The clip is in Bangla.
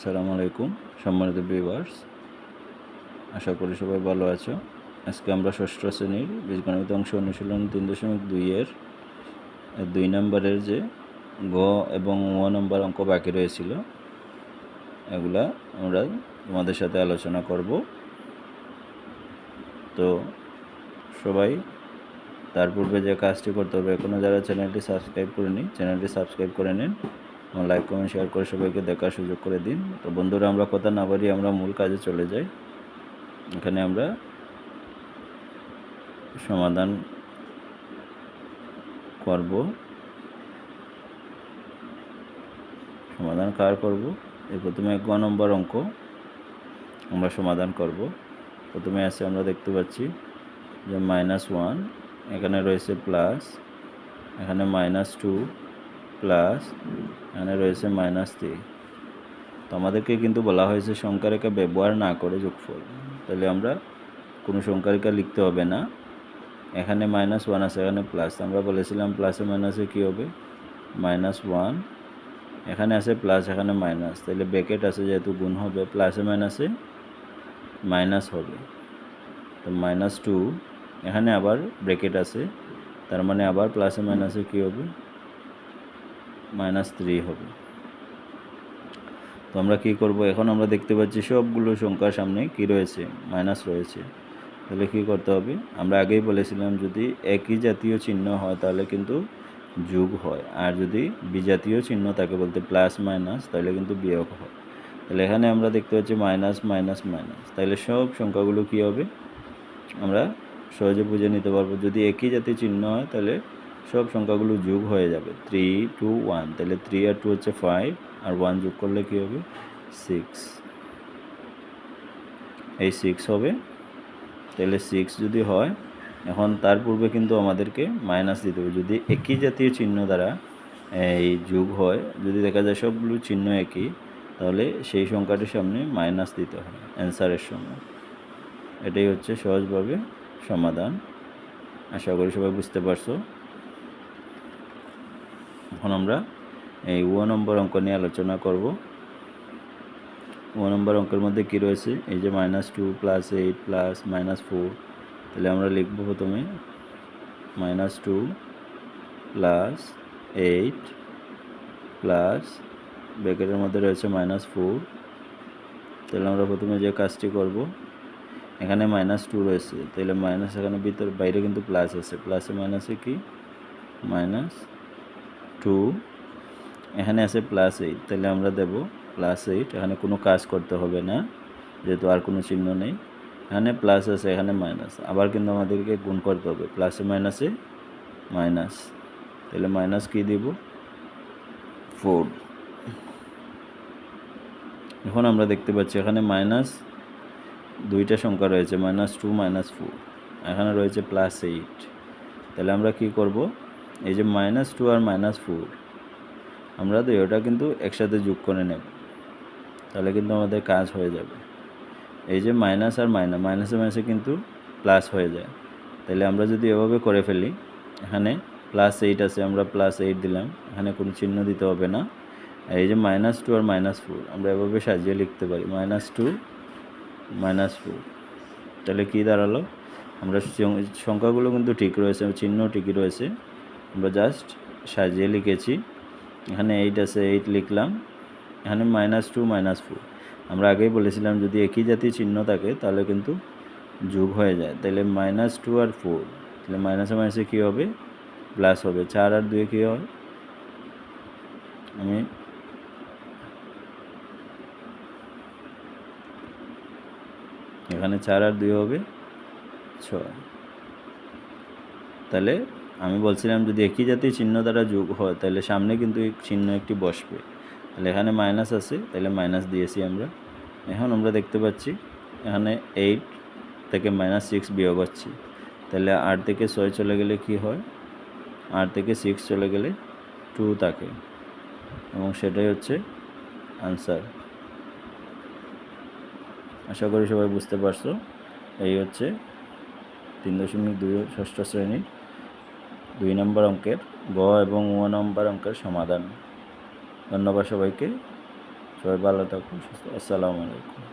আসসালামু আলাইকুম, সম্মানিত ভিউয়ার্স আশা করি সবাই ভালো আছো। আজকে আমরা ষষ্ঠ শ্রেণির বীজগণিত অংশ অনুশীলন তিন দশমিক দুইয়ের দুই নম্বরের যে গ এবং ও নম্বর অঙ্ক বাকি রয়েছিল, এগুলা আমরা তোমাদের সাথে আলোচনা করব। তো সবাই তার পূর্বে যে কাজটি করতে হবে এখনও যারা চ্যানেলটি সাবস্ক্রাইব করেনি, চ্যানেলটি সাবস্ক্রাইব করে নিন। লাইক কমেন্ট শেয়ার করে সবাইকে দেখার সুযোগ করে দিন। তো বন্ধুরা, আমরা কথা না বাড়ি আমরা মূল কাজে চলে যাই। এখানে আমরা সমাধান করব। সমাধান কার করব? এই প্রথমে গ নম্বর অঙ্ক আমরা সমাধান করব। প্রথমে আছে আমরা দেখতে পাচ্ছি যে মাইনাস ওয়ান এখানে রয়েছে প্লাস এখানে মাইনাস টু প্লাস এখানে রয়েছে মাইনাস থ্রি তো আমাদেরকে কিন্তু বলা হয়েছে সংখ্যারেখা ব্যবহার না করে যোগফল। তাহলে আমরা কোনো সংখ্যারেখা লিখতে হবে না। এখানে মাইনাস ওয়ান আছে, এখানে প্লাস আমরা বলেছিলাম প্লাসে মাইনাসে কী হবে? মাইনাস ওয়ান এখানে আছে প্লাস এখানে মাইনাস তাহলে ব্যাকেট আছে যেহেতু গুণ হবে প্লাসে মাইনাসে মাইনাস হবে। তো মাইনাস টু এখানে আবার ব্র্যাকেট আছে। তার মানে আবার প্লাসে মাইনাসে কী হবে? মাইনাস থ্রি হবে। তো আমরা কী করব? এখন আমরা দেখতে পাচ্ছি সবগুলো সংখ্যার সামনে কি রয়েছে? মাইনাস রয়েছে। তাহলে কী করতে হবে? আমরা আগেই বলেছিলাম যদি একই জাতীয় চিহ্ন হয় তাহলে কিন্তু যোগ হয়। আর যদি বিজাতীয় চিহ্ন থাকে বলতে প্লাস মাইনাস তাহলে কিন্তু বিয়োগ হয়। তাহলে এখানে আমরা দেখতে পাচ্ছি মাইনাস মাইনাস মাইনাস তাহলে সব সংখ্যাগুলো কী হবে? আমরা সহজে বুঝে নিতে পারব। যদি একই জাতীয় চিহ্ন হয় তাহলে সব সংখ্যাগুলো যোগ হয়ে যাবে। থ্রি টু ওয়ান তাহলে থ্রি আর টু হচ্ছে ফাইভ আর ওয়ান যোগ করলে কী হবে? সিক্স এই সিক্স হবে। তাহলে সিক্স যদি হয়, এখন তার পূর্বে কিন্তু আমাদেরকে মাইনাস দিতে হবে। যদি একই জাতীয় চিহ্ন দ্বারা এই যোগ হয়, যদি দেখা যায় সবগুলো চিহ্ন একই, তাহলে সেই সংখ্যাটির সামনে মাইনাস দিতে হয় অ্যান্সারের সময় এটাই হচ্ছে সহজভাবে সমাধান। আশা করি সবাই বুঝতে পারছ। এখন আমরা এই ও নম্বর অঙ্ক নিয়ে আলোচনা করব। ও নম্বর অঙ্কের মধ্যে কী রয়েছে? এই যে minus two plus eight plus minus four তাহলে আমরা লিখব প্রথমে minus two plus eight plus ব্র্যাকেটের মধ্যে রয়েছে মাইনাস ফোর তাহলে আমরা প্রথমে যে কাজটি করব, এখানে মাইনাস টু রয়েছে, তাহলে মাইনাস এখানে ভিতর, বাইরে কিন্তু প্লাস আছে প্লাসে মাইনাসে কি? মাইনাস টু এখানে আছে প্লাস এইট তাহলে আমরা দেব প্লাস এইট এখানে কোনো কাজ করতে হবে না, যেহেতু আর কোনো চিহ্ন নেই। এখানে প্লাস আছে, এখানে মাইনাস আবার কিন্তু আমাদেরকে গুণ করতে হবে প্লাসে মাইনাসে মাইনাস তাহলে মাইনাস কী দিব? ফোর এখন আমরা দেখতে পাচ্ছি এখানে মাইনাস দুইটা সংখ্যা রয়েছে মাইনাস টু মাইনাস ফোর এখানে রয়েছে প্লাস এইট তাহলে আমরা কি করব? এই যে মাইনাস টু আর মাইনাস ফোর আমরা তো দুইটা কিন্তু একসাথে যোগ করে নেব। তাহলে কিন্তু আমাদের কাজ হয়ে যাবে। এই যে মাইনাস আর মাইনাস মাইনাসে মাইনাসে কিন্তু প্লাস হয়ে যায়। তাহলে আমরা যদি এভাবে করে ফেলি, এখানে প্লাস এইট আছে, আমরা প্লাস এইট দিলাম, এখানে কোনো চিহ্ন দিতে হবে না। এই যে মাইনাস টু আর মাইনাস ফোর আমরা এভাবে সাজিয়ে লিখতে পারি। মাইনাস টু মাইনাস ফোর তাহলে কী দাঁড়াল? আমরা সংখ্যাগুলো কিন্তু ঠিক রয়েছে, চিহ্ন ঠিকই রয়েছে। আমরা জাস্ট সাজিয়ে লিখেছি। এখানে এইট আছে এইট লিখলাম। এখানে মাইনাস টু মাইনাস ফোর আমরা আগেই বলেছিলাম, যদি একই জাতীয় চিহ্ন থাকে, তাহলে কিন্তু যোগ হয়ে যায়। তাহলে মাইনাস টু আর ফোর তাহলে মাইনাসে মাইনাসে কী হবে? প্লাস হবে। চার আর দুয়ে কী হয়? আমি এখানে চার আর দুই হবে ছয়। তাহলে আমি বলছিলাম যদি একই জাতীয় চিহ্ন দ্বারা যোগ হয়, তাহলে সামনে কিন্তু এই চিহ্ন একটি বসবে। তাহলে এখানে মাইনাস আছে, তাহলে মাইনাস দিয়েছি আমরা। এখন আমরা দেখতে পাচ্ছি, এখানে এইট থেকে মাইনাস সিক্স বিয়োগ হচ্ছে। তাহলে আট থেকে ছয় চলে গেলে কি হয়? আট থেকে সিক্স চলে গেলে টু থাকে। এবং সেটাই হচ্ছে আনসার আশা করি সবাই বুঝতে পারছ। এই হচ্ছে তিন দশমিক দুই ষষ্ঠ শ্রেণির দুই নম্বর অঙ্কের গ এবং ও নম্বর অঙ্কের সমাধান। ধন্যবাদ সবাইকে। সবাই ভালো থাকুন, সুস্থ আসসালামু আলাইকুম।